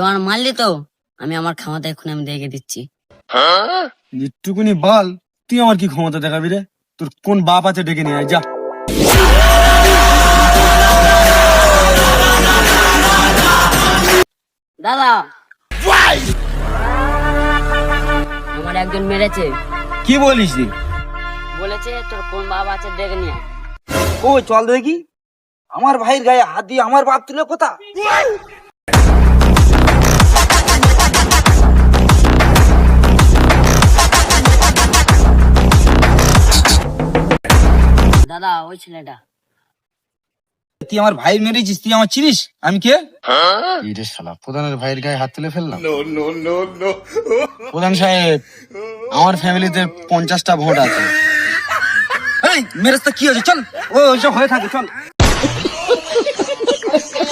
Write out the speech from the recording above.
আমার মারলি তো আমি আমার খামাতে এখন আমি দেখে দিচ্ছি। একটুকুনি বাল তুই আমার কি ক্ষমতা দেখাবি রে? তোর কোন বাপ আছে ডেকে নিয়ে যা। দাদা। আমার একজন মেরেছে। কি বলিস রে? বলেছে তোর কোন বাবা আছে দেখে নিয়ে ও চল দেখি। আমার ভাইয়ের গায়ে হাত দিয়ে আমার বাপ তুলে কোথা? দাদা ওই ছেলেটা। তুই আমার ভাই মেরেছিস তুই আমার চিনিস? আমি কে? রে শালা প্রধানের ভাইয়ের গায়ে হাত তুলে ফেললাম? প্রধান সাহেব আমার ফ্যামিলিতে পঞ্চাশটা ভোট আছে। এই মেরেছ তো কি হয়েছে? চল ও ওইসব হয়ে থাকে চল। Thank you.